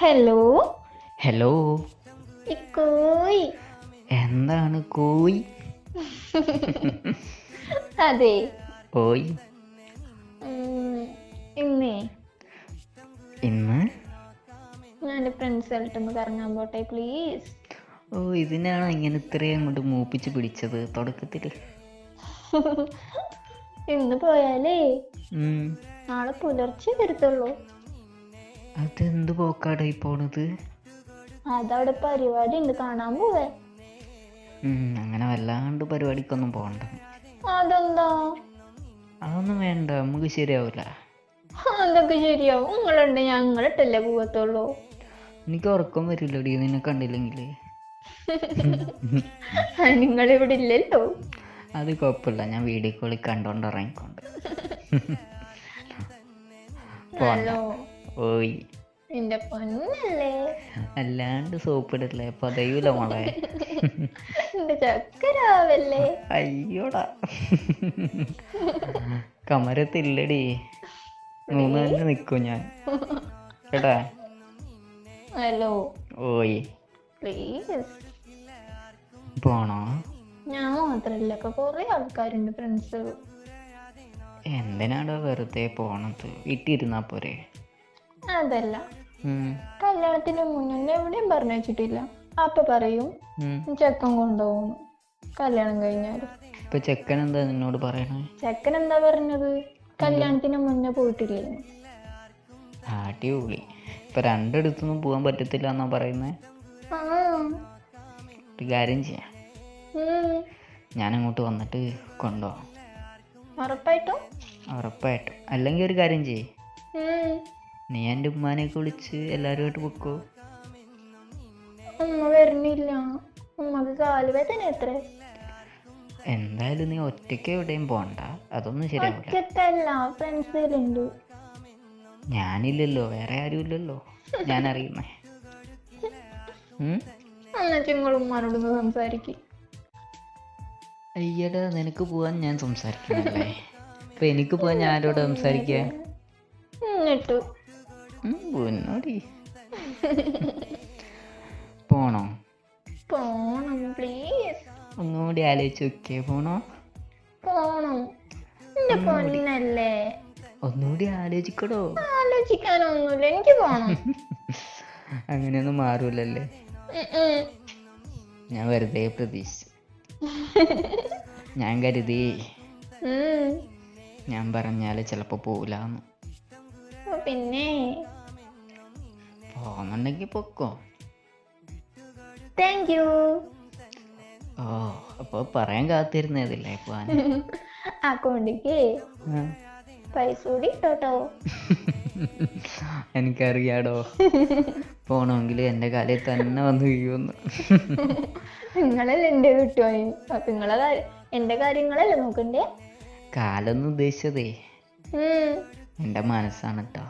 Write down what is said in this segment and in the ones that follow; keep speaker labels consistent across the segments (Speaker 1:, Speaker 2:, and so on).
Speaker 1: Hello?
Speaker 2: Hello?
Speaker 1: കോയി.
Speaker 2: എന്താണ് കോയി?
Speaker 1: അതെ.
Speaker 2: ഓയ്
Speaker 1: ഇന്നേ.
Speaker 2: ഇന്ന്?
Speaker 1: ഞാൻ എന്റെ ഫ്രണ്ട്സായിട്ടൊന്ന് കറങ്ങാൻ പോട്ടെ പ്ലീസ്
Speaker 2: ഓ ഇതിനാണ് ഇങ്ങനെ ഇത്രയും അങ്ങോട്ട് മൂപ്പിച്ച് പിടിച്ചത്? തുടക്കത്തിൽ.
Speaker 1: ഇന്ന് പോയാലേ. നാളെ പുലർച്ചെ വരത്തുള്ളൂ.
Speaker 2: അതെന്ത് പോക്കാടായി പോണത്?
Speaker 1: അതവിടെ പരിപാടി ഉണ്ട് കാണാൻ പോവേ.
Speaker 2: അങ്ങനെ വല്ലാണ്ട് പരിപാടിക്കൊന്നും പോകണ്ട
Speaker 1: അതെന്താ?
Speaker 2: അതൊന്നും വേണ്ട നമുക്ക് ശരിയാവൂല.
Speaker 1: അതൊക്കെ ശരിയാവും. നിങ്ങളുണ്ട് ഞങ്ങളിട്ടല്ലേ പോവത്തുള്ളൂ.
Speaker 2: എനിക്ക് ഉറക്കം വരില്ലടി നിന്നെ കണ്ടില്ലെങ്കിൽ
Speaker 1: നിങ്ങൾ ഇവിടെ ഇല്ലല്ലോ.
Speaker 2: അത് കുഴപ്പമില്ല ഞാൻ വീഡിയോ കോളിൽ കണ്ടോണ്ട് ഇറങ്ങിക്കൊണ്ട്
Speaker 1: പോണല്ലോ
Speaker 2: ഓയ്
Speaker 1: എന്റെ പൊന്നല്ലേ?
Speaker 2: അല്ലാണ്ട് സോപ്പ് ഇടല്ലേ പതയൂല മോളെ.
Speaker 1: എന്റെ ചക്കരാവല്ലേ?
Speaker 2: അയ്യോടാ. കമരത്തില്ലടി. മൂന്ന് തന്നെ നിൽക്കും ഞാൻ. കേട്ടാ?
Speaker 1: ഹലോ.
Speaker 2: ഓയ്.
Speaker 1: പ്ലീസ്.
Speaker 2: പോണോ
Speaker 1: ഞാൻ മാത്രല്ല കൊറേ കുറെ ആൾക്കാരുണ്ട് ഫ്രണ്ട്സ്.
Speaker 2: എന്തിനാടോ വെറുതെ പോണത്? വീട്ടിരുന്നാ പോരെ.
Speaker 1: അതല്ല. കല്യാണത്തിന് മുന്നേ എവിടെയും പറഞ്ഞു വെച്ചിട്ടില്ല. അപ്പൊ പറയും. ചെക്കൻ കൊണ്ടുപോകും കല്യാണം കഴിഞ്ഞാൽ.
Speaker 2: ഇപ്പൊ ചെക്കൻ എന്താ നിന്നോട് പറയണേ?
Speaker 1: ചെക്കൻ എന്താ പറഞ്ഞത്? കല്യാണത്തിന് മുന്നേ പോയിട്ടില്ലേ
Speaker 2: അടിപൊളി. ഇപ്പൊ രണ്ടിടത്തൊന്നും പോകാൻ പറ്റത്തില്ല എന്നാ പറയുന്നേ? ഒരു കാര്യം ചെയ്യാം. ഞാൻ അങ്ങോട്ട് വന്നിട്ട് കൊണ്ടുപോകാം
Speaker 1: ഉറപ്പായിട്ടും?
Speaker 2: ഉറപ്പായിട്ടും. അല്ലെങ്കിൽ ഒരു കാര്യം ചെയ്യ്. നീ എന്റെ ഉമ്മാനെയൊക്കെ വിളിച്ച് എല്ലാവരുമായിട്ട് പൊക്കോ.
Speaker 1: ഉമ്മ വരുന്നില്ല. ഉമ്മക്ക് കാലുവേദന എത്ര
Speaker 2: എന്തായാലും നീ ഒറ്റയ്ക്ക് എവിടെയും പോണ്ട. അതൊന്നും ശരിയാവില്ല
Speaker 1: ഒറ്റക്കല്ല ഫ്രണ്ട്സിലുണ്ട്
Speaker 2: ഞാനില്ലല്ലോ വേറെ ആരും ഇല്ലല്ലോ. ഞാൻ അറിയുന്നേ ഉം?
Speaker 1: എന്നിട്ട് നിങ്ങൾ ഉമ്മാനോടൊന്ന് സംസാരിക്കും.
Speaker 2: അയ്യടാ നിനക്ക് പോവാൻ ഞാൻ സംസാരിക്കണല്ലേ? അപ്പൊ എനിക്ക് പോവാൻ ഞാൻ ആരോട് സംസാരിക്കുക
Speaker 1: എന്നിട്ട്
Speaker 2: പോണോ?
Speaker 1: പോണം പ്ലീസ്
Speaker 2: ഒന്നുകൂടി ആലോചിച്ചോക്കേ പോണോ?
Speaker 1: പോണം. എന്റെ പൊന്നല്ലേ.
Speaker 2: ഒന്നുകൂടി ആലോചിക്കടോ.
Speaker 1: ആലോചിക്കാനൊന്നുമില്ല എനിക്ക് പോണം.
Speaker 2: അങ്ങനെയൊന്നും മാറൂലല്ലേ. ഞാൻ വെറുതെ പ്രതീക്ഷിച്ചു. ഞാൻ കരുതി. ഞാൻ പറഞ്ഞാൽ ചിലപ്പോൾ പോവില്ലാന്ന്
Speaker 1: അപ്പൊ പിന്നെ
Speaker 2: പോകുന്നുണ്ടെങ്കിൽ പൊക്കോ.
Speaker 1: താങ്ക് യു
Speaker 2: ഓ അപ്പൊ പറയാൻ കാത്തിരുന്നതില്ലേ പോവാൻ?
Speaker 1: അക്കൗണ്ടിക്ക് പൈസ കൂടി ഇട്ടോട്ടോ.
Speaker 2: എനിക്കറിയാടോ. പോണമെങ്കിൽ എന്റെ കാലിൽ തന്നെ വന്ന് വീഴുമെന്ന്.
Speaker 1: നിങ്ങളല്ലേ എന്റെ കിട്ടുവായി അപ്പൊ നിങ്ങളെ കാര്യം എന്റെ കാര്യങ്ങളല്ലേ നോക്കണ്ടേ?
Speaker 2: കാലൊന്നും ഉദ്ദേശിച്ചതേ. എന്റെ മനസ്സാണ് കേട്ടോ.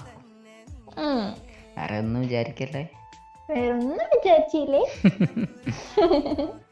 Speaker 2: വേറെ ഒന്നും വിചാരിക്കല്ലേ?
Speaker 1: വേറൊന്നും വിചാരിച്ചില്ലേ?